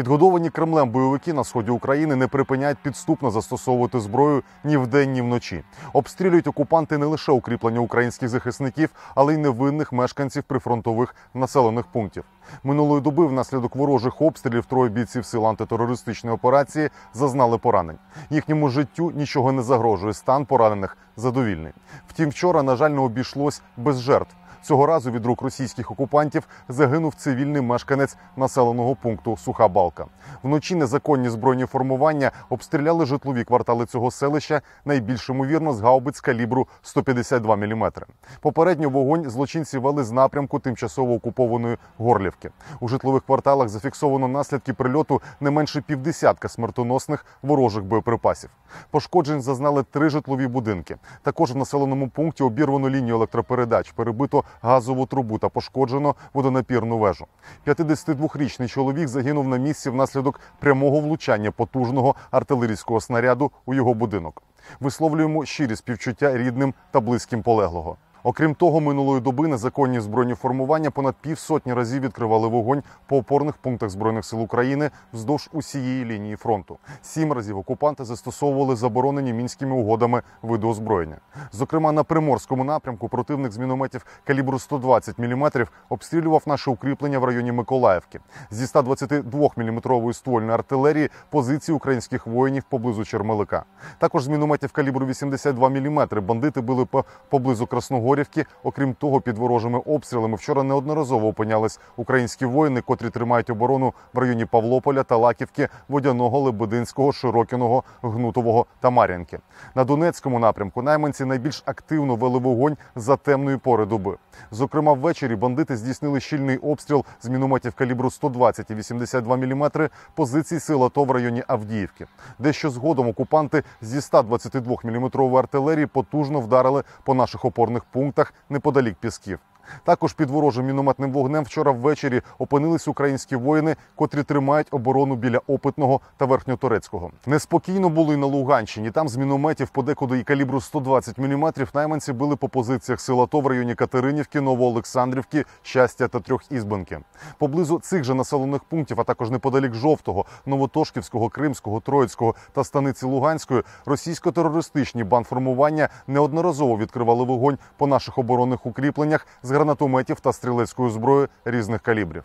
Підгодовані Кремлем бойовики на сході України не припиняють підступно застосовувати зброю ні вдень, ні вночі. Обстрілюють окупанти не лише укріплення українських захисників, але й невинних мешканців прифронтових населених пунктів. Минулої доби внаслідок ворожих обстрілів троє бійців сил антитерористичної операції зазнали поранень. Їхньому життю нічого не загрожує. Стан поранених задовільний. Втім, вчора, на жаль, не обійшлось без жертв. Цього разу від рук російських окупантів загинув цивільний мешканець населеного пункту Суха Балка. Вночі незаконні збройні формування обстріляли житлові квартали цього селища найбільш ймовірно з гаубиць калібру 152 мм. Попередньо вогонь злочинці вели з напрямку тимчасово окупованої Горлівки. У житлових кварталах зафіксовано наслідки прильоту не менше півдесятка смертоносних ворожих боєприпасів. Пошкоджень зазнали три житлові будинки. Також в населеному пункті обірвано лінію електропередач, перебито газову трубу та пошкоджено водонапірну вежу. 52-річний чоловік загинув на місці внаслідок прямого влучання потужного артилерійського снаряду у його будинок. Висловлюємо щирі співчуття рідним та близьким полеглого. Окрім того, минулої доби незаконні збройні формування понад півсотні разів відкривали вогонь по опорних пунктах збройних сил України вздовж усієї лінії фронту. Сім разів окупанти застосовували заборонені мінськими угодами види озброєння. Зокрема, на приморському напрямку противник з мінометів калібру 120 мм обстрілював наше укріплення в районі Миколаївки. Зі 122 мм ствольної артилерії позиції українських воїнів поблизу Чермелика. Також з мінометів калібру 82 мм бандити били по поблизу Красногорівки. Окрім того, під ворожими обстрілами вчора неодноразово опинялись українські воїни, котрі тримають оборону в районі Павлополя та Лаківки, Водяного, Лебединського, Широкіного, Гнутового та Мар'янки. На Донецькому напрямку найманці найбільш активно вели вогонь за темної пори доби. Зокрема, ввечері бандити здійснили щільний обстріл з мінометів калібру 120 і 82 мм позицій сил АТО в районі Авдіївки. Дещо згодом окупанти зі 122 мм артилерії потужно вдарили по наших опорних пунктах неподалік Пісків. Також під ворожим мінометним вогнем вчора ввечері опинились українські воїни, котрі тримають оборону біля опитного та верхньоторецького. Неспокійно було й на Луганщині. Там з мінометів подекуди і калібру 120 мм найманці били по позиціях сил АТО в районі Катеринівки, Новоолександрівки, Щастя та Трьохізбенки. Поблизу цих же населених пунктів, а також неподалік жовтого, Новотошківського, Кримського, Троїцького та станиці Луганської, російсько-терористичні бандформування неодноразово відкривали вогонь по наших оборонних укріпленнях з гранатометів та стрілецької зброї різних калібрів.